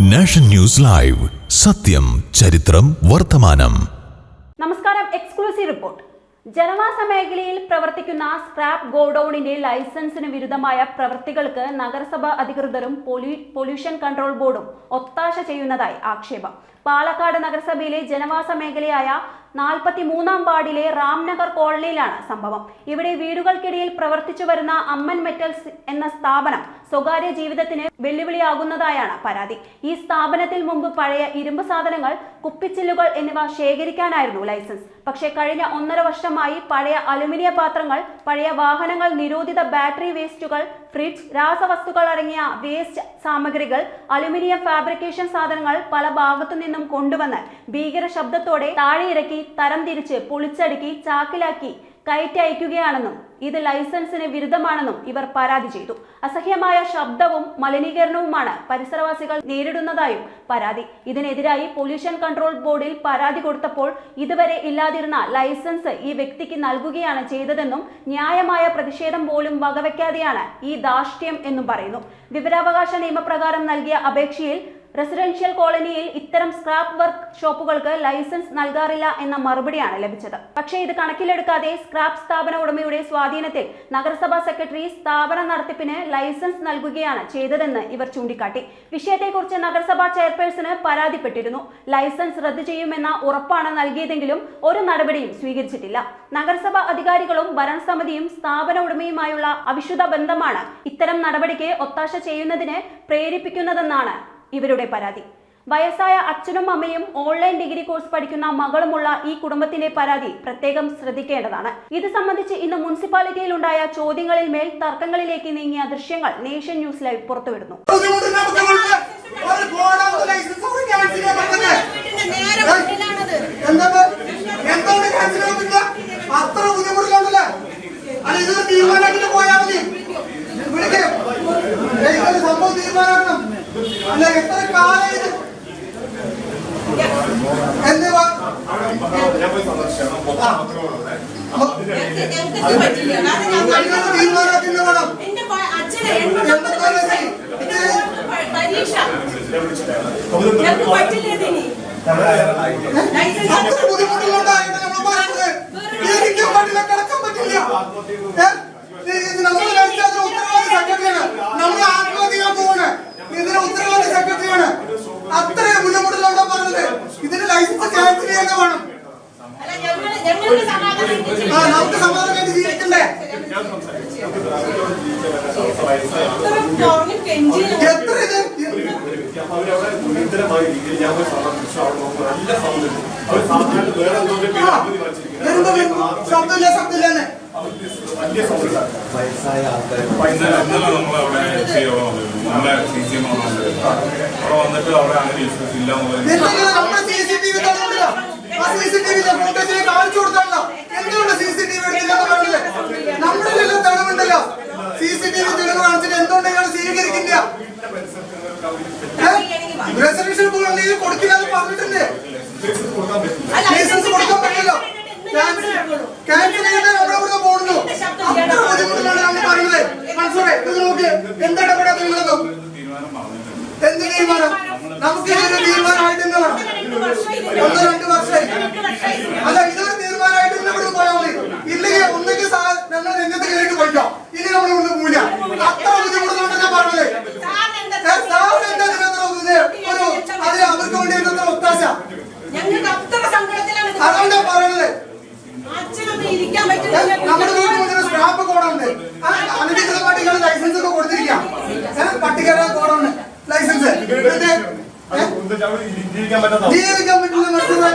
Nation news live. സത്യം ചരിത്രം വർത്തമാനം. നമസ്കാരം എക്സ്ക്ലൂസീവ് റിപ്പോർട്ട്. ജനവാസ മേഖലയിൽ പ്രവർത്തിക്കുന്ന സ്ക്രാപ്പ് ഗോഡൌണിന്റെ ലൈസൻസിന് വിരുദ്ധമായ പ്രവൃത്തികൾക്ക് നഗരസഭ അധികൃതരും പൊല്യൂഷൻ കൺട്രോൾ ബോർഡും ഒത്താശ ചെയ്യുന്നതായി ആക്ഷേപം. പാലക്കാട് നഗരസഭയിലെ ജനവാസ മേഖലയായ നാൽപ്പത്തി മൂന്നാം വാർഡിലെ റാംനഗർ കോളനിയിലാണ് സംഭവം. ഇവിടെ വീടുകൾക്കിടയിൽ പ്രവർത്തിച്ചു വരുന്ന അമ്മൻ മെറ്റൽസ് എന്ന സ്ഥാപനം സ്വകാര്യ ജീവിതത്തിന് വെല്ലുവിളിയാകുന്നതായാണ് പരാതി. ഈ സ്ഥാപനത്തിൽ മുമ്പ് പഴയ ഇരുമ്പ് സാധനങ്ങൾ കുപ്പിച്ചില്ലുകൾ എന്നിവ ശേഖരിക്കാനായിരുന്നു ലൈസൻസ്. പക്ഷേ കഴിഞ്ഞ ഒന്നര വർഷമായി പഴയ അലുമിനിയ പാത്രങ്ങൾ പഴയ വാഹനങ്ങൾ നിരോധിത ബാറ്ററി വേസ്റ്റുകൾ ഫ്രിഡ്ജ് രാസവസ്തുക്കൾ അടങ്ങിയ വേസ്റ്റ് സാമഗ്രികൾ അലുമിനിയം ഫാബ്രിക്കേഷൻ സാധനങ്ങൾ പല ഭാഗത്തു നിന്നും കൊണ്ടുവന്ന് ഭീകര ശബ്ദത്തോടെ താഴെയിറക്കി തരംതിരിച്ച് പൊളിച്ചടുക്കി ചാക്കിലാക്കി കയറ്റി അയക്കുകയാണെന്നും ഇത് ലൈസൻസിന് വിരുദ്ധമാണെന്നും ഇവർ പരാതി ചെയ്തു. അസഹ്യമായ ശബ്ദവും മലിനീകരണവുമാണ് പരിസരവാസികൾ നേരിടുന്നതായും പരാതി. ഇതിനെതിരായി പൊല്യൂഷൻ കൺട്രോൾ ബോർഡിൽ പരാതി കൊടുത്തപ്പോൾ ഇതുവരെ ഇല്ലാതിരുന്ന ലൈസൻസ് ഈ വ്യക്തിക്ക് നൽകുകയാണ് ചെയ്തതെന്നും ന്യായമായ പ്രതിഷേധം പോലും വകവയ്ക്കാതെയാണ് ഈ ദാഷ്ട്യം എന്നും പറയുന്നു. വിവരാവകാശ നിയമപ്രകാരം നൽകിയ അപേക്ഷയിൽ റെസിഡൻഷ്യൽ കോളനിയിൽ ഇത്തരം സ്ക്രാപ്പ് വർക്ക് ഷോപ്പുകൾക്ക് ലൈസൻസ് നൽകാറില്ല എന്ന മറുപടിയാണ് ലഭിച്ചത്. പക്ഷേ ഇത് കണക്കിലെടുക്കാതെ സ്ക്രാപ്പ് സ്ഥാപന ഉടമയുടെ സ്വാധീനത്തിൽ നഗരസഭാ സെക്രട്ടറി സ്ഥാപന നടത്തിപ്പിന് ലൈസൻസ് നൽകുകയാണ് ചെയ്തതെന്ന് ഇവർ ചൂണ്ടിക്കാട്ടി. വിഷയത്തെക്കുറിച്ച് നഗരസഭാ ചെയർപേഴ്സണ് പരാതിപ്പെട്ടിരുന്നു. ലൈസൻസ് റദ്ദു ചെയ്യുമെന്ന ഉറപ്പാണ് നൽകിയതെങ്കിലും ഒരു നടപടിയും സ്വീകരിച്ചിട്ടില്ല. നഗരസഭാ അധികാരികളും ഭരണസമിതിയും സ്ഥാപന ഉടമയുമായുള്ള അവിശുദ്ധ ബന്ധമാണ് ഇത്തരം നടപടിക്ക് ഒത്താശ ചെയ്യുന്നതിന് പ്രേരിപ്പിക്കുന്നതെന്നാണ് ഇവരുടെ പരാതി വയസ്സായ അച്ഛനും അമ്മയും ഓൺലൈൻ ഡിഗ്രി കോഴ്സ് പഠിക്കുന്ന മകളുമുള്ള ഈ കുടുംബത്തിന്റെ പരാതി പ്രത്യേകം ശ്രദ്ധിക്കേണ്ടതാണ് ഇത് സംബന്ധിച്ച് ഇന്ന് മുനിസിപ്പാലിറ്റിയിൽ ഉണ്ടായ ചോദ്യങ്ങളിൽ മേൽ തർക്കങ്ങളിലേക്ക് നീങ്ങിയ ദൃശ്യങ്ങൾ നേഷൻ ന്യൂസ് ലൈവ് പുറത്തുവിടുന്നു പോയാൽ മതി സംഭവം തീരുമാനമാക്കണം അല്ല എത്ര കാലം ഇത് എന്തുവാ ഞാൻ പോയി സന്ദർശിച്ചാണ് മൊത്തം പത്രങ്ങളുള്ളത് ഞങ്ങൾക്ക് ഞങ്ങൾക്ക് ഇത് പറ്റില്ല. കാരണം ഞങ്ങൾ ഇതൊരു തീരുമാനമാക്കിട്ട് വേണം എന്റെ പ- അച്ഛന് എൺപത്തൊമ്പത് എൺപത്തൊമ്പത് വയസ്സായി. ഇത് പ- പരീക്ഷ ഞാൻ പറ്റില്ല ഇതിനി ലൈസൻസ് അത്ര ബുദ്ധിമുട്ടുകളുണ്ടായിട്ട് നമ്മൾ പറയുന്നത് ഇരിക്കാൻ പറ്റില്ല കിടക്കാൻ പറ്റില്ല നമ്മൾ കഴിച്ച അതിന് ഉത്തരവാദി നമ്മൾ ഇതിന് ഉത്തരവാദി സെക്രട്ടറിയാണ് അത്രയും ബുദ്ധിമുട്ടിലുള്ള പറഞ്ഞത്. ഇതിന് ലൈസൻസ് ക്യാൻസൽ ചെയ്യാൻ വേണം. ആ നമുക്ക് സമാധാനമായിട്ട് ജീവിക്കണ്ടേ എത്ര ഇത് അവരവിടെ ഗുരുതരമായ രീതിയിൽ ഞാൻ പോയി സന്ദർശിച്ചു അവിടെ നോക്കുമ്പോൾ നല്ല സൗണ്ട് അവർ സാധാരണ വേറെ എന്തോ അവധി ശബ്ദമില്ല ശബ്ദമില്ലെന്ന് വലിയ സൗണ്ട് ഉണ്ടാക്കും ഇന്നലെ ഇന്നലെ നമ്മളവിടെ ചെയ്യണം നമ്മളെ സി സി എം അവിടെ വന്നിട്ട് അവിടെ അങ്ങനെ ഇഷ്യൂസ് ഇല്ല സി സി ടി വി തെളിവ് കാണിച്ചിട്ട് എന്തുകൊണ്ട് ഇയാൾ സ്വീകരിക്കില്ല റെസർവേഷൻ കൊടുക്കില്ല പറഞ്ഞിട്ടുണ്ട് കൊടുക്കാൻ ലൈസൻസ് ക്യാൻസൽ ചെയ്തിട്ട് അവിടെ ഇവിടെ പോകുന്നു അത്ര ബുദ്ധിമുട്ടിലാണ് നമ്മൾ പറയുന്നത്? നോക്ക്. എന്താ ഇടപെടാത്ത നിങ്ങളൊന്നും തീരുമാനം പറഞ്ഞിട്ടുണ്ട് എന്ത് തീരുമാനം? നമുക്ക് ഇതൊരു തീരുമാനമായിട്ട് തന്നെ വേണം ഒന്ന് രണ്ട് വർഷമായി. അല്ല ഇതൊരു തീരുമാനമായിട്ട് തന്നെ ഇവിടെ പോയാൽ മതി. ഇല്ലെങ്കിൽ ഒന്നെങ്കിൽ ഞങ്ങൾ രംഗത്ത് കയറിയിട്ട് ഇനി നമ്മൾ ഇവിടെ പോവില്ല. അത്ര ബുദ്ധിമുട്ടുന്നുണ്ട് ഞാൻ പറഞ്ഞത് ഏ, സാറിന് എന്താ ഇതിനകത്ത് ഒരു ഒരു അത് അവർക്ക് വേണ്ടി എന്താ ഒത്താശ ഞങ്ങൾക്ക് അത്ര സങ്കടത്തിലാണ് ഇത്. അതുകൊണ്ടാ പറയുന്നത് അച്ഛനൊന്നും ഇരിക്കാൻ ഏ, പറ്റുന്നില്ല നമ്മുടെ വീട്ടിൽ സ്ക്രാപ്പ് കോഡുണ്ട്. അനധികൃതമായിട്ട് ഇയാൾ ലൈസൻസ് ഒക്കെ കൊടുത്തിരിക്കാം. പട്ടികര കോഡുണ്ട് ലൈസൻസ് ജീവിക്കാൻ പറ്റുന്ന മനുഷ്യരെ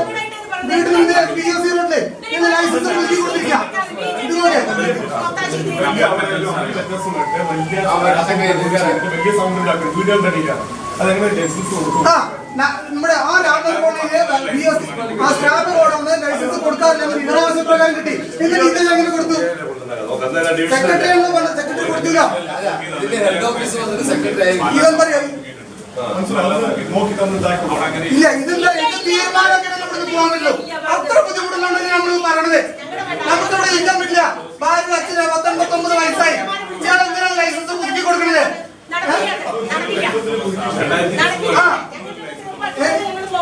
വീട്ടിൽ മുന്നിൽ പി എസ് സി റോഡിൽ ഇന്ന് ലൈസൻസ് പുതുക്കി കൊടുത്തിരിക്കാം. ഇതുപോലെ. ഉണ്ട്. നമ്മുടെ ആ രാത്രി എസ് ആ സ്ക്രാപ്പ് കോഡുണ്ട് ലൈസൻസ് കൊടുക്കാറില്ല. വിവരാവകാശ പ്രകാരം കിട്ടി. എന്നിട്ട് സെക്രട്ടറി എന്ന് സെക്രട്ടറി കൊടുത്തില്ല. ഹെഡ് ഓഫീസ് വന്നിട്ട് സെക്രട്ടറി ഈവൻ പറയും. ഇല്ല ഇതിന്റെ എന്ത് തീരുമാനമൊക്കെ നമുക്ക് പോകാൻ പറ്റുള്ളൂ അത്ര ബുദ്ധിമുട്ടുണ്ടെങ്കിൽ നമ്മൾ പറയണത്. നമുക്കിവിടെ ഇരിക്കാൻ പറ്റില്ല. ഭാര്യ അച്ഛന് പത്തൊമ്പത്തൊമ്പത് വയസ്സായി. ഇയാൾ ലൈസൻസ് പുതുക്കി കൊടുക്കുന്നത്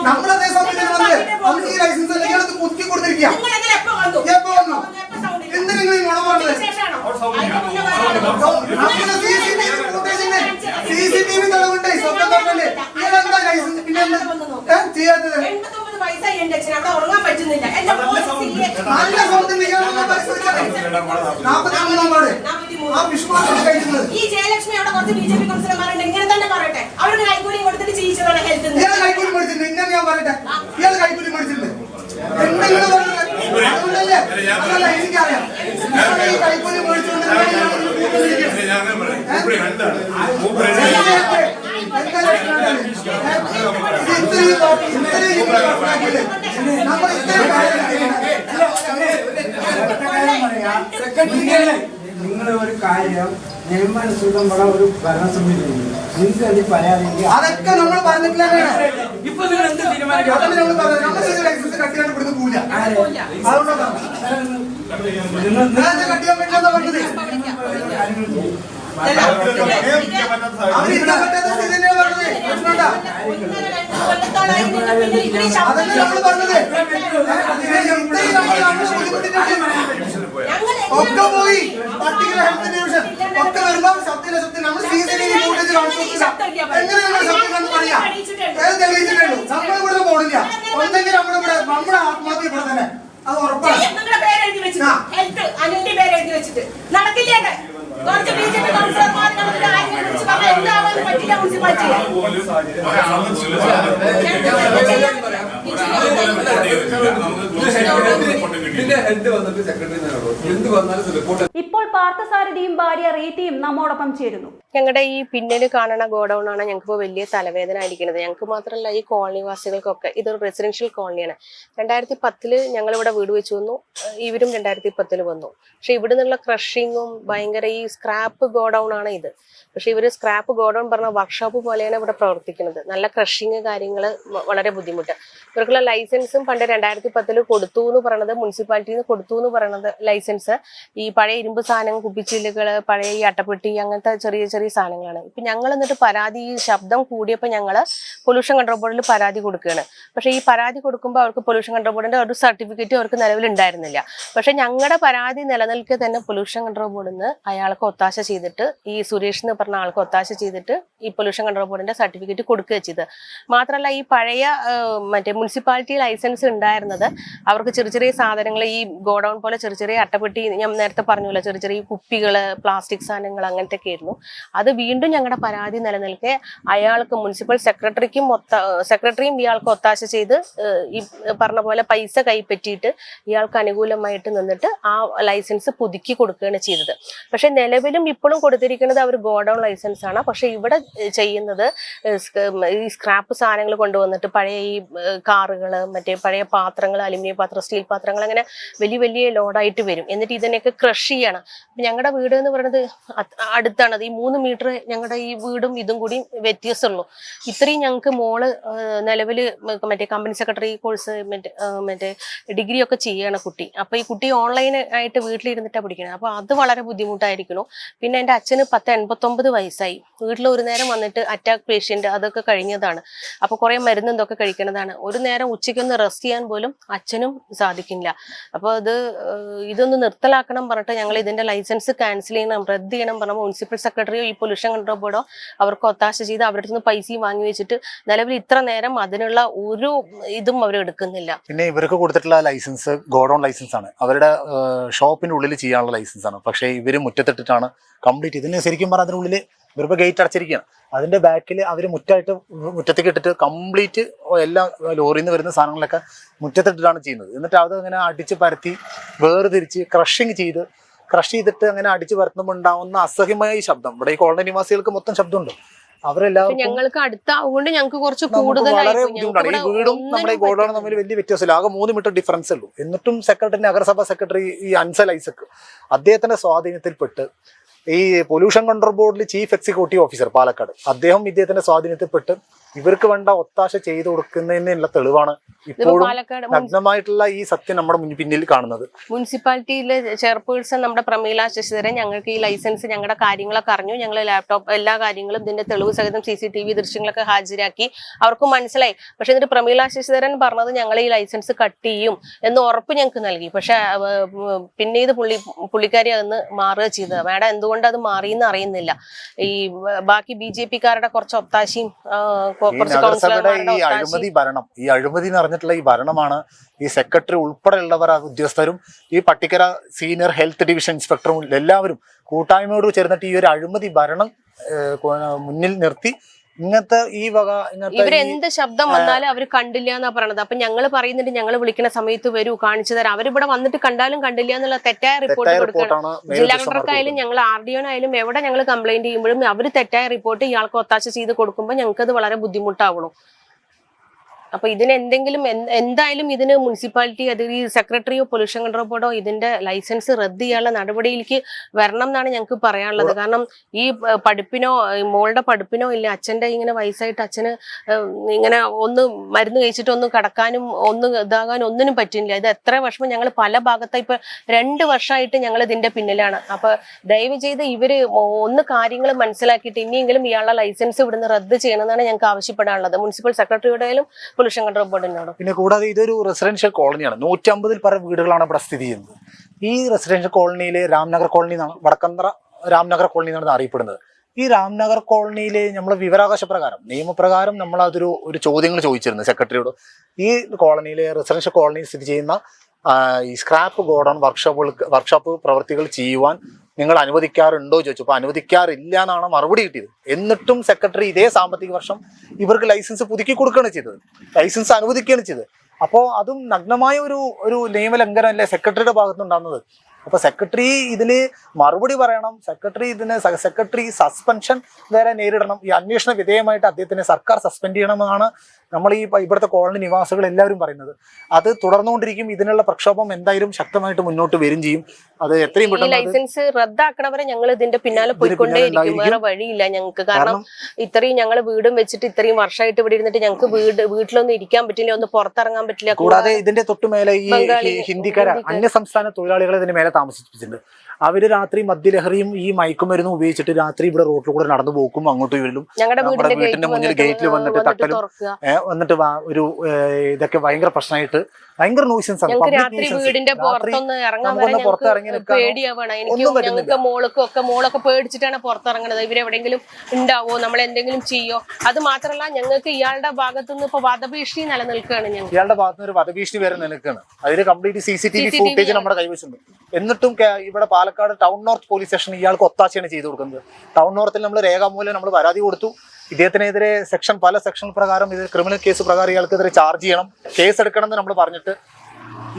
നമ്മളതേ സമയത്ത് വന്ന് നമുക്ക് ഈ ലൈസൻസ് അല്ലെങ്കിൽ പുതുക്കി കൊടുത്തിരിക്കുക നടക്കില്ല ആ നാപ്പത്തി മൂന്നാം വാർഡ് ആ വിശ്വാസം കഴിക്കുന്നത് ഈ ജയലക്ഷ്മി അവിടെ കുറച്ച് ബി ജെ പി കൗൺസിലർമാരുണ്ട് ഇങ്ങനെ തന്നെ പറയട്ടെ അവരുടെ കൈക്കൂലി കൊടുത്തിട്ട് ചെയ്യിച്ചതാണ് ഹെൽത്ത് ഇയാൾ കൈക്കൂലി മേടിച്ചിട്ടുണ്ട് ഇന്നെ ഞാൻ പറയട്ടെ ഇയാൾ കൈക്കൂലി മേടിച്ചിട്ടുണ്ട് എന്തെങ്കിലും അതുകൊണ്ടല്ലേ അതല്ല എനിക്കറിയാം ഈ കൈക്കൂലി മേടിച്ചുകൊണ്ട് നമ്മൾ നിങ്ങൾ ഒരു കാര്യം ഒരു ഭരണസമിതി ഉണ്ട് നിങ്ങൾക്ക് അത് പറയാനെങ്കിൽ അതൊക്കെ നമ്മൾ പറഞ്ഞിട്ടില്ല ഇപ്പൊ നിങ്ങൾ എന്ത് കട്ടിയാൻ അതല്ലേ നമ്മൾ പറഞ്ഞത് ഒക്കെ പോയി പട്ടികയിലെ ഹെൽത്ത് ഡിവിഷൻ ഒക്കെ വരുമ്പോ സത്യം സത്യം നമ്മൾ സീസണിൽ എങ്ങനെ നമ്മൾ സത്യം എന്ന് പറയാ ഏത് തെളിയിച്ചിട്ടുള്ളൂ നമ്മൾ ഇവിടെ പോണില്ല ഒന്നെങ്കിൽ നമ്മുടെ ഇവിടെ നമ്മുടെ ആത്മഹത്യ ഇവിടെ തന്നെ അത് ഉറപ്പാണ് ചെയ്യും. നിങ്ങളുടെ പേര് എഴുതി വെച്ചിട്ട് ആ. ഹെൽത്ത് അനിലിന്റെ പേര് എഴുതി വെച്ചിട്ട് നടക്കില്ലേ അത്? കുറച്ച് ബി ജെ പി കൗൺസിലർമാർ നമുക്ക് ആരെങ്കിലും വിളിച്ച് പറഞ്ഞാൽ എന്താവാന്ന് പറ്റില്ല മുനിസിപ്പാലിറ്റി ഇതിന്റെ ഹെഡ് വന്നിട്ട് സെക്രട്ടറി എന്ത് വന്നാലും റിപ്പോർട്ട് ഇപ്പോൾ പാർത്ഥസാരഥിയും ഭാര്യ റീത്തിയും നമ്മോടൊപ്പം ചേരുന്നു. ഞങ്ങളുടെ ഈ പിന്നിൽ കാണുന്ന ഗോഡൌൺ ആണ് ഞങ്ങൾക്ക് വലിയ തലവേദന ആയിരിക്കുന്നത് ഞങ്ങൾക്ക് മാത്രമല്ല ഈ കോളനിവാസികൾക്കൊക്കെ ഇതൊരു റെസിഡൻഷ്യൽ കോളനിയാണ് രണ്ടായിരത്തി പത്തിൽ ഞങ്ങൾ ഇവിടെ വീട് വെച്ച് വന്നു. ഇവരും രണ്ടായിരത്തി പത്തിൽ വന്നു. പക്ഷെ ഇവിടെ നിന്നുള്ള ക്രഷിങ്ങും ഭയങ്കര ഈ സ്ക്രാപ്പ് ഗോഡൌൺ ആണ് ഇത്. പക്ഷെ ഇവർ സ്ക്രാപ്പ് ഗോഡൗൺ പറഞ്ഞ വർക്ക്ഷോപ്പ് പോലെയാണ് ഇവിടെ പ്രവർത്തിക്കുന്നത്. നല്ല ക്രഷിങ് കാര്യങ്ങൾ വളരെ ബുദ്ധിമുട്ട്. ഇവർക്കുള്ള ലൈസൻസും പണ്ട് രണ്ടായിരത്തി പത്തിൽ കൊടുത്തു എന്ന് പറയുന്നത് മുനിസിപ്പാലിറ്റിയിൽ നിന്ന് കൊടുത്തു എന്ന് പറയുന്നത് ലൈസൻസ് ഈ പഴയ ഇരുമ്പ് സാധനങ്ങൾ കുപ്പിച്ചില്ലുകൾ പഴയ ഈ അട്ടപ്പെട്ടി അങ്ങനത്തെ ചെറിയ ചെറിയ സാധനങ്ങളാണ്. ഇപ്പം ഞങ്ങൾ എന്നിട്ട് പരാതി ശബ്ദം കൂടിയപ്പോൾ ഞങ്ങൾ പൊല്യൂഷൻ കൺട്രോൾ ബോർഡിൽ പരാതി കൊടുക്കുകയാണ് പക്ഷേ ഈ പരാതി കൊടുക്കുമ്പോൾ അവർക്ക് പൊല്യൂഷൻ കൺട്രോൾ ബോർഡിന്റെ ഒരു സർട്ടിഫിക്കറ്റ് അവർക്ക് നിലവിൽ ഉണ്ടായിരുന്നില്ല പക്ഷെ ഞങ്ങളുടെ പരാതി നിലനിൽക്കെ തന്നെ പൊല്യൂഷൻ കൺട്രോൾ ബോർഡിൽ നിന്ന് അയാൾക്ക് ഒത്താശ ചെയ്തിട്ട് ഈ സുരേഷ് എന്ന് പറഞ്ഞ ആൾക്ക് ഒത്താശ ചെയ്തിട്ട് ഈ പൊല്യൂഷൻ കൺട്രോൾ ബോർഡിന്റെ സർട്ടിഫിക്കറ്റ് കൊടുക്കുക ചെയ്ത് മാത്രമല്ല ഈ പഴയ മറ്റേ മുനിസിപ്പാലിറ്റി ലൈസൻസ് ഉണ്ടായിരുന്നത് അവർക്ക് ചെറിയ ചെറിയ സാധനങ്ങൾ ഈ ഗോഡൌൺ പോലെ ചെറിയ ചെറിയ അട്ടപ്പെട്ടി ഞാൻ നേരത്തെ പറഞ്ഞല്ലോ ചെറിയ ചെറിയ കുപ്പികൾ പ്ലാസ്റ്റിക് സാധനങ്ങൾ അങ്ങനത്തെ ഒക്കെ ആയിരുന്നു. അത് വീണ്ടും ഞങ്ങളുടെ പരാതി നിലനിൽക്കെ അയാൾക്ക് മുനിസിപ്പൽ സെക്രട്ടറിക്കും ഒത്ത സെക്രട്ടറിയും ഇയാൾക്ക് ഒത്താശ ചെയ്ത് ഈ പറഞ്ഞ പോലെ പൈസ കൈപ്പറ്റിയിട്ട് ഇയാൾക്ക് അനുകൂലമായിട്ട് നിന്നിട്ട് ആ ലൈസൻസ് പുതുക്കി കൊടുക്കുകയാണ് ചെയ്തത്. പക്ഷെ നിലവിലും ഇപ്പോഴും കൊടുത്തിരിക്കുന്നത് അവർ ഗോഡൗൺ ലൈസൻസ് ആണ്. പക്ഷെ ഇവിടെ ചെയ്യുന്നത് ഈ സ്ക്രാപ്പ് സാധനങ്ങൾ കൊണ്ടുവന്നിട്ട് പഴയ ഈ കാറുകൾ മറ്റേ പഴയ പാത്രങ്ങൾ അലുമിനിയം പാത്രം സ്റ്റീൽ പാത്രങ്ങൾ അങ്ങനെ വലിയ വലിയ ലോഡായിട്ട് വരും. എന്നിട്ട് ഇതിനെയൊക്കെ ക്രഷ് ചെയ്യണം. ഞങ്ങളുടെ വീട് എന്ന് പറയുന്നത് അടുത്താണ് ഈ മൂന്ന് മീറ്റർ ഞങ്ങളുടെ ഈ വീടും ഇതും കൂടി വ്യത്യാസമുള്ളൂ ഇത്രയും ഞങ്ങൾക്ക് മോൾ നിലവിൽ മറ്റേ കമ്പനി സെക്രട്ടറി കോഴ്സ് മറ്റേ മറ്റേ ഡിഗ്രി ഒക്കെ ചെയ്യുകയാണ് കുട്ടി. അപ്പൊ ഈ കുട്ടി ഓൺലൈൻ ആയിട്ട് വീട്ടിലിരുന്നിട്ടാണ് പഠിക്കുന്നത് അപ്പൊ അത് വളരെ ബുദ്ധിമുട്ടായിരിക്കുന്നു. പിന്നെ എന്റെ അച്ഛന് പത്ത് എൺപത്തൊമ്പത് വയസ്സായി. വീട്ടിൽ ഒരു നേരം വന്നിട്ട് അറ്റാക്ക് പേഷ്യന്റ് അതൊക്കെ കഴിഞ്ഞതാണ്. അപ്പോൾ കുറേ മരുന്ന് ഇതൊക്കെ കഴിക്കുന്നതാണ് ഒരു നേരം ഉച്ചയ്ക്കൊന്ന് റെസ്റ്റ് ചെയ്യാൻ പോലും അച്ഛനും സാധിക്കില്ല. അപ്പോൾ അത് ഇതൊന്ന് നിർത്തലാക്കണം പറഞ്ഞിട്ട് ഞങ്ങൾ ഇതിന്റെ ലൈസൻസ് ക്യാൻസൽ ചെയ്യണം റദ്ദ് ചെയ്യണം പറഞ്ഞ മുനിസിപ്പൽ സെക്രട്ടറിയോ ഈ പൊല്യൂഷൻ കൺട്രോൾ ബോർഡോ അവർക്ക് ഒത്താശ ചെയ്ത് അവരുടെ നിന്ന് പൈസയും വാങ്ങി വെച്ചിട്ട് നിലവിൽ ഇത്ര നേരം അതിനുള്ള ഒരു ഇതും അവർ എടുക്കുന്നില്ല. പിന്നെ ഇവർക്ക് കൊടുത്തിട്ടുള്ള ലൈസൻസ് ഗോഡൌൺ ലൈസൻസ് ആണ്. അവരുടെ ഷോപ്പിന്റെ ഉള്ളിൽ ചെയ്യാനുള്ള ലൈസൻസ് ആണ്. പക്ഷേ ഇവർ മുറ്റത്തിട്ടിട്ടാണ് കംപ്ലീറ്റ് ഇതിന് ശരിക്കും പറഞ്ഞാൽ അതിനുള്ളിൽ ഇവരിപ്പോൾ ഗേറ്റ് അടച്ചിരിക്കുകയാണ്. അതിന്റെ ബാക്കിൽ അവർ മുറ്റായിട്ട് മുറ്റത്തേക്ക് ഇട്ടിട്ട് കംപ്ലീറ്റ് എല്ലാ ലോറിയിൽ നിന്ന് വരുന്ന സാധനങ്ങളൊക്കെ മുറ്റത്തിട്ടിട്ടാണ് ചെയ്യുന്നത്. എന്നിട്ട് അത് അങ്ങനെ അടിച്ച് പരത്തി വേർതിരിച്ച് ക്രഷിങ് ചെയ്ത് ക്രഷ് ചെയ്തിട്ട് അങ്ങനെ അടിച്ചു പരത്തുമ്പോൾ ഉണ്ടാവുന്ന അസഹ്യമായ ഈ ശബ്ദം. ഇവിടെ ഈ കോളനി നിവാസികൾക്ക് മൊത്തം ശബ്ദമുണ്ട്. അവരെല്ലാവർക്കും ഞങ്ങൾക്ക് അടുത്താവുകൊണ്ട് ഞങ്ങൾക്ക് കുറച്ച് കൂടുതൽ വളരെ ബുദ്ധിമുട്ടാണ്. ഈ വീടും നമ്മുടെ ഈ ഗോഡൌണും തമ്മിൽ വലിയ വ്യത്യാസമില്ല. ആകെ മൂന്ന് മീറ്റർ ഡിഫറൻസ് ഉള്ളൂ. എന്നിട്ടും സെക്രട്ടറി നഗരസഭാ സെക്രട്ടറി ഈ അൻസൽ ഐസക് അദ്ദേഹത്തിന്റെ സ്വാധീനത്തിൽപ്പെട്ട് ഈ പൊല്യൂഷൻ കൺട്രോൾ ബോർഡിൽ ചീഫ് എക്സിക്യൂട്ടീവ് ഓഫീസർ പാലക്കാട്. അദ്ദേഹം ഇദ്ദേഹത്തിന്റെ സ്വാധീനത്തിൽപ്പെട്ട് ഇവർക്ക് വേണ്ട ഒത്താശ ചെയ്തു കൊടുക്കുന്നതിനുള്ള തെളിവാണ് ഇപ്പോഴും നഗ്നമായിട്ടുള്ള ഈ സത്യം നമ്മുടെ പിന്നിൽ കാണുന്നത്. മുനിസിപ്പാലിറ്റിയിലെ ചെയർപേഴ്സൺ നമ്മുടെ പ്രമീല ശശിധരൻ ഞങ്ങൾക്ക് ഈ ലൈസൻസ് ഞങ്ങളുടെ കാര്യങ്ങളൊക്കെ അറിഞ്ഞു. ഞങ്ങൾ ലാപ്ടോപ്പ് എല്ലാ കാര്യങ്ങളും ഇതിന്റെ തെളിവ് സഹിതം സി സി ടി വി ദൃശ്യങ്ങളൊക്കെ ഹാജരാക്കി. അവർക്ക് മനസ്സിലായി. പക്ഷെ എന്നിട്ട് പ്രമീല ശശിധരൻ പറഞ്ഞത് ഞങ്ങൾ ഈ ലൈസൻസ് കട്ട് ചെയ്യും എന്ന് ഉറപ്പ് ഞങ്ങൾക്ക് നൽകി. പക്ഷെ പിന്നെ ഇത് പിന്നീട് പുള്ളി പുള്ളിക്കാരി അന്ന് മാറുക ചെയ്തത്. മാഡം എന്തുകൊണ്ട് എന്തുകൊണ്ട് അത് മാറിയെന്ന് അറിയുന്നില്ല. ഈ ബാക്കി ബി ജെ പിക്കാരുടെ കുറച്ച് ഒത്താശയും കുറച്ച് കൗൺസിലർമാരുടെ ഈ അഴിമതി ഭരണം ഈ അഴിമതി എന്ന് പറഞ്ഞിട്ടുള്ള ഈ ഭരണമാണ് ഈ സെക്രട്ടറി ഉൾപ്പെടെയുള്ളവർ ഉദ്യോഗസ്ഥരും ഈ പട്ടിക്കര സീനിയർ ഹെൽത്ത് ഡിവിഷൻ ഇൻസ്പെക്ടറും എല്ലാവരും കൂട്ടായ്മയോട് ചേർന്നിട്ട് ഈ ഒരു അഴിമതി ഭരണം മുന്നിൽ നിർത്തി ഇങ്ങനത്തെ ഈ വക ഇവരെന്ത് ശബ്ദം വന്നാലും അവർ കണ്ടില്ല എന്നാ പറയണത്. അപ്പൊ ഞങ്ങൾ പറയുന്നുണ്ട് ഞങ്ങൾ വിളിക്കുന്ന സമയത്ത് വരൂ കാണിച്ചു തരാം. അവരിവിടെ വന്നിട്ട് കണ്ടാലും കണ്ടില്ല എന്നുള്ള തെറ്റായ റിപ്പോർട്ട് കൊടുക്കണം. ജില്ലാ കളക്ടർക്കായാലും ഞങ്ങൾ ആർ ഡി ഒനായാലും എവിടെ ഞങ്ങൾ കംപ്ലൈന്റ് ചെയ്യുമ്പോഴും അവർ തെറ്റായ റിപ്പോർട്ട് ഇയാൾക്ക് ഒത്താശ ചെയ്ത് കൊടുക്കുമ്പോൾ ഞങ്ങൾക്ക് അത് വളരെ ബുദ്ധിമുട്ടാവണം. അപ്പൊ ഇതിന് എന്തെങ്കിലും എന്തായാലും ഇതിന് മുനിസിപ്പാലിറ്റി അത് ഈ സെക്രട്ടറിയോ പൊല്യൂഷൻ കൺട്രോൾ ബോർഡോ ഇതിന്റെ ലൈസൻസ് റദ്ദ് ചെയ്യാനുള്ള നടപടിയിലേക്ക് വരണം എന്നാണ് ഞങ്ങൾക്ക് പറയാനുള്ളത്. കാരണം ഈ പഠിപ്പിനോ മോളുടെ പഠിപ്പിനോ ഇല്ല അച്ഛന്റെ ഇങ്ങനെ വയസ്സായിട്ട് അച്ഛന് ഇങ്ങനെ ഒന്ന് മരുന്ന് കഴിച്ചിട്ട് ഒന്ന് കടക്കാനും ഒന്ന് ഇതാകാനും ഒന്നിനും പറ്റില്ല ഇത് എത്ര വർഷം ഞങ്ങൾ പല ഭാഗത്തായി ഇപ്പൊ രണ്ട് വർഷമായിട്ട് ഞങ്ങൾ ഇതിന്റെ പിന്നിലാണ്. അപ്പൊ ദയവ് ചെയ്ത് ഇവർ ഒന്ന് കാര്യങ്ങൾ മനസ്സിലാക്കിയിട്ട് ഇനിയെങ്കിലും ഇയാളുടെ ലൈസൻസ് ഇവിടുന്ന് റദ്ദ് ചെയ്യണമെന്നാണ് ഞങ്ങൾക്ക് ആവശ്യപ്പെടാനുള്ളത്. മുനിസിപ്പൽ സെക്രട്ടറിയോടായാലും പൊല്യൂഷൻ കൺട്രോൾ ബോർഡിനോടും പിന്നെ കൂടാതെ ഇതൊരു റെസിഡൻഷ്യൽ കോളനിയാണ് നൂറ്റമ്പതിൽ പല വീടുകളാണ് ഇവിടെ സ്ഥിതി ചെയ്യുന്നത്. ഈ റെസിഡൻഷ്യൽ കോളനിയിലെ രാംനഗർ കോളനി എന്നാണ് രാംനഗർ കോളനി എന്നാണ് അറിയപ്പെടുന്നത്. ഈ രാംനഗർ കോളനിയിലെ നമ്മൾ വിവരാവകാശ പ്രകാരം നിയമപ്രകാരം നമ്മൾ അതൊരു ഒരു ചോദ്യങ്ങൾ ചോദിച്ചിരുന്നു സെക്രട്ടറിയോട് ഈ കോളനിയിലെ റെസിഡൻഷ്യൽ കോളനി സ്ഥിതി ചെയ്യുന്ന ഈ സ്ക്രാപ്പ് ഗോഡൗൺ വർക്ക്ഷോപ്പുകൾ വർക്ക്ഷോപ്പ് പ്രവൃത്തികൾ ചെയ്യുവാൻ നിങ്ങൾ അനുവദിക്കാറുണ്ടോ ചോദിച്ചു. അപ്പോൾ അനുവദിക്കാറില്ല എന്നാണ് മറുപടി കിട്ടിയത്. എന്നിട്ടും സെക്രട്ടറി ഇതേ സാമ്പത്തിക വർഷം ഇവർക്ക് ലൈസൻസ് പുതുക്കി കൊടുക്കുകയാണ് ചെയ്തത്. ലൈസൻസ് അനുവദിക്കുകയാണ് ചെയ്തത്. അപ്പോൾ അതും നഗ്നമായ ഒരു ഒരു നിയമലംഘനം അല്ലെ സെക്രട്ടറിയുടെ ഭാഗത്തുനിന്നുണ്ടാകുന്നത്? അപ്പോൾ സെക്രട്ടറി ഇതിൽ മറുപടി പറയണം. സെക്രട്ടറി ഇതിന് സെക്രട്ടറി സസ്പെൻഷൻ വരെ നേരിടണം. ഈ അന്വേഷണ വിധേയമായിട്ട് അദ്ദേഹത്തിനെ സർക്കാർ സസ്പെൻഡ് ചെയ്യണമെന്നാണ് നമ്മൾ ഈ ഇവിടുത്തെ കോളനി നിവാസികൾ എല്ലാവരും പറയുന്നത്. അത് തുടർന്നുകൊണ്ടിരിക്കും. ഇതിനുള്ള പ്രക്ഷോഭം എന്തായാലും ശക്തമായിട്ട് മുന്നോട്ട് വരും ചെയ്യും. അത് എത്രയും പെട്ടെന്ന് ലൈസൻസ് റദ്ദാക്കണവരെ ഞങ്ങൾ ഇതിന്റെ പിന്നാലെ പോയിക്കൊണ്ടേയിരിക്കും വേറെ വഴിയില്ല ഞങ്ങൾക്ക് കാരണം ഇത്രയും ഞങ്ങൾ വീടും വെച്ചിട്ട് ഇത്രയും വർഷമായിട്ട് ഇവിടെ ഇരുന്നിട്ട് ഞങ്ങൾക്ക് വീട് വീട്ടിലൊന്നും ഇരിക്കാൻ പറ്റില്ല ഒന്ന് പുറത്തിറങ്ങാൻ പറ്റില്ല കൂടാതെ ഇതിന്റെ തൊട്ടുമേലെ ഈ ഹിന്ദിക്കാര അന്യ സംസ്ഥാന തൊഴിലാളികൾ ഇതിന് മേലെ താമസിപ്പിച്ചിട്ടുണ്ട്. അവർ രാത്രി മദ്യലഹരിയും ഈ മയക്കുമരുന്നും ഉപയോഗിച്ചിട്ട് രാത്രി ഇവിടെ റോട്ടിൽ കൂടെ നടന്നു പോക്കും അങ്ങോട്ടും ഇവരിലും. നമ്മുടെ വീട്ടിന്റെ മുന്നിൽ ഗേറ്റിൽ വന്നിട്ട് തട്ടലും വന്നിട്ട് ഒരു ഇതൊക്കെ ഭയങ്കര പ്രശ്നമായിട്ട് ഭയങ്കര നോയിസൻസ് ആണ്. രാത്രി. വീടിന്റെ പുറത്തൊന്ന് ഇറങ്ങാൻ പേടിയാവണം. എനിക്ക്. ഞങ്ങൾക്ക് ഒക്കെ മോളൊക്കെ പേടിച്ചിട്ടാണ് പുറത്തിറങ്ങണത് ഇവരെവിടെങ്കിലും ഉണ്ടാവോ? നമ്മൾ എന്തെങ്കിലും ചെയ്യോ? അത് മാത്രമല്ല ഞങ്ങൾക്ക് ഇയാളുടെ ഭാഗത്തുനിന്ന് ഇപ്പൊ വധഭീഷണി നിലനിൽക്കുകയാണ് ഞങ്ങൾ. ഇയാളുടെ ഭാഗത്ത് ഒരു വധഭീഷണി വരെ നിൽക്കുകയാണ് അതിൽ complete C C T V footage നമ്മുടെ കൈവശമുണ്ട് എന്നിട്ടും ഇവിടെ Palakkad town north police station ഇയാൾക്ക് ഒത്താശയാണ് ചെയ്തു കൊടുക്കുന്നത്. ടൗൺ നോർത്തിൽ നമ്മൾ രേഖാമൂലം നമ്മൾ പരാതി കൊടുത്തു. ഇദ്ദേഹത്തിനെതിരെ സെക്ഷൻ പല സെക്ഷൻ പ്രകാരം ഇത് ക്രിമിനൽ കേസ് പ്രകാരം ഇയാൾക്കെതിരെ ചാർജ് ചെയ്യണം. കേസ് എടുക്കണം എന്ന് നമ്മൾ പറഞ്ഞിട്ട്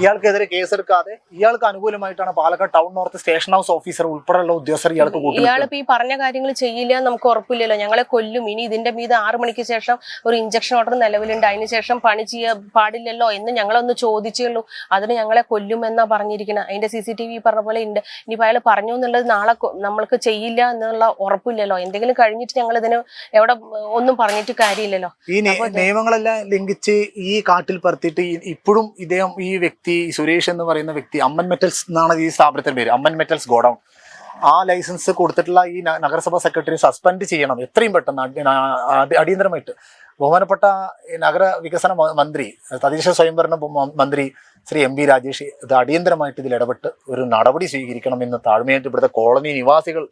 ഇയാൾക്കെതിരെ കേസെടുക്കാതെ ഇയാൾക്ക് അനുകൂലമായിട്ടാണ് Palakkad town north station house officer ഉൾപ്പെടെയുള്ള ഉദ്യോഗസ്ഥർ ഇയാൾക്ക് ഇയാളിപ്പോ ഈ പറഞ്ഞ കാര്യങ്ങൾ ചെയ്യില്ല നമുക്ക് ഉറപ്പില്ലല്ലോ. ഞങ്ങളെ കൊല്ലും. ഇനി ഇതിന്റെ മീത് ആറു മണിക്ക് ശേഷം ഒരു ഇഞ്ചക്ഷൻ ഓർഡർ നിലവിലുണ്ട്. അതിന് ശേഷം പണി ചെയ്യാൻ പാടില്ലല്ലോ എന്ന് ഞങ്ങളൊന്ന് ചോദിച്ചുള്ളൂ അതിന് ഞങ്ങളെ കൊല്ലും എന്നാ പറഞ്ഞിരിക്കുന്നത് അതിന്റെ സി സി ടി വി പറഞ്ഞ പോലെ ഉണ്ട്. ഇനിയിപ്പോ അയാൾ പറഞ്ഞു എന്നുള്ളത് നാളെ നമ്മൾക്ക് ചെയ്യില്ല എന്നുള്ള ഉറപ്പില്ലല്ലോ. എന്തെങ്കിലും കഴിഞ്ഞിട്ട് ഞങ്ങൾ ഇതിന് എവിടെ ഒന്നും പറഞ്ഞിട്ട് കാര്യമില്ലല്ലോ. ഈ നിയമങ്ങളെല്ലാം ലംഘിച്ച് ഈ കാട്ടിൽ പറത്തിയിട്ട് ഇപ്പോഴും ഇദ്ദേഹം ഈ വ്യക്തി ഈ സുരേഷ് എന്ന് പറയുന്ന വ്യക്തി അമ്മൻ മെറ്റൽസ് എന്നാണ് ഈ സ്ഥാപനത്തിന്റെ പേര് അമ്മൻ മെറ്റൽസ് ഗോഡൌൺ. ആ ലൈസൻസ് കൊടുത്തിട്ടുള്ള ഈ നഗരസഭാ സെക്രട്ടറി സസ്പെൻഡ് ചെയ്യണം. എത്രയും പെട്ടെന്ന് അടിയന്തരമായിട്ട്. ബഹുമാനപ്പെട്ട നഗര വികസന മന്ത്രി തദ്ദേശ സ്വയംഭരണ മന്ത്രി ശ്രീ എം വി രാജേഷ് ഇത് അടിയന്തരമായിട്ട് ഇതിൽ ഇടപെട്ട് ഒരു നടപടി സ്വീകരിക്കണം സ്വീകരിക്കണമെന്ന് താഴ്മയായിട്ട് ഇവിടുത്തെ കോളനി നിവാസികൾ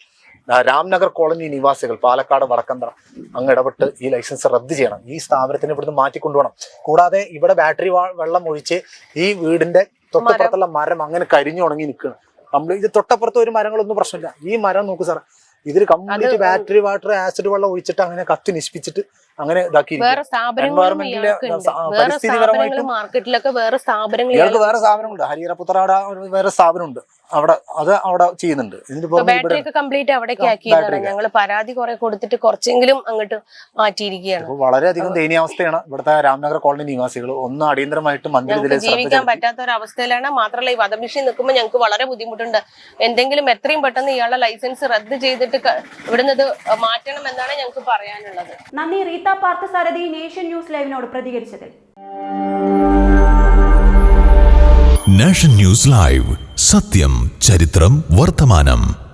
രാംനഗർ കോളനി നിവാസികൾ പാലക്കാട് വടക്കന്തറ അങ്ങ് ഇടപെട്ട് ഈ ലൈസൻസ് റദ്ദ് ചെയ്യണം. ഈ സ്ഥാപനത്തിന് ഇവിടുന്ന് മാറ്റിക്കൊണ്ടുപോകണം. കൂടാതെ ഇവിടെ ബാറ്ററി വെള്ളം ഒഴിച്ച് ഈ വീടിന്റെ തൊട്ടപ്പുറത്തുള്ള മരം. അങ്ങനെ കരിഞ്ഞു ഉണങ്ങി നിൽക്കുകയാണ്. നമ്മൾ ഇത് തൊട്ടപ്പുറത്ത് ഒരു മരങ്ങളൊന്നും പ്രശ്നമില്ല. ഈ മരം നോക്കൂ സാർ ഇതിൽ കംപ്ലീറ്റ് ബാറ്ററി വാട്ടർ ആസിഡ് വെള്ളം ഒഴിച്ചിട്ട് അങ്ങനെ കത്തി നശിപ്പിച്ചിട്ട് അങ്ങനെ മാർക്കറ്റിലൊക്കെ വേറെ സ്ഥാപനങ്ങൾ ഇയാൾക്ക് ഇയാൾ- വേറെ സ്ഥാപനമുണ്ട്. ഹരിഹരപുത്ര അവിടെ ഒരു വേറെ സ്ഥാപനമുണ്ട്. അവിടെ അത് അവിടെ ചെയ്യുന്നുണ്ട്. ഇതിന് ബാറ്ററി ഒക്കെ കംപ്ലീറ്റ് അവിടേക്ക് ആ, ആക്കിയതാണ്. ഞങ്ങൾ പരാതി കുറെ കൊടുത്തിട്ട് കുറച്ചെങ്കിലും അങ്ങോട്ട് മാറ്റിയിരിക്കുകയാണ്. വളരെയധികം ദയനീയാവസ്ഥയാണ് ഇവിടുത്തെ രാംനഗർ കോളനി നിവാസികൾ ഒന്ന് അടിയന്തരമായിട്ട് മന്ത്രി ജീവിക്കാൻ പറ്റാത്ത ഒരു അവസ്ഥയിലാണ് മാത്രമല്ല ഈ വധഭീഷണി നിൽക്കുമ്പോൾ ഞങ്ങൾക്ക് വളരെ ബുദ്ധിമുട്ടുണ്ട്. എന്തെങ്കിലും എത്രയും പെട്ടെന്ന് ഇയാളുടെ ലൈസൻസ് റദ്ദ് ചെയ്തിട്ട് ഇവിടുന്ന് ഇത് മാറ്റണം എന്നാണ് ഞങ്ങൾക്ക് പറയാനുള്ളത്. നന്ദി റീത്ത പാർത്ഥസാരഥി നേഷൻ ന്യൂസ് ലൈവിനോട് പ്രതികരിച്ചതിൽ. Nation News Live. സത്യം ചരിത്രം വർത്തമാനം.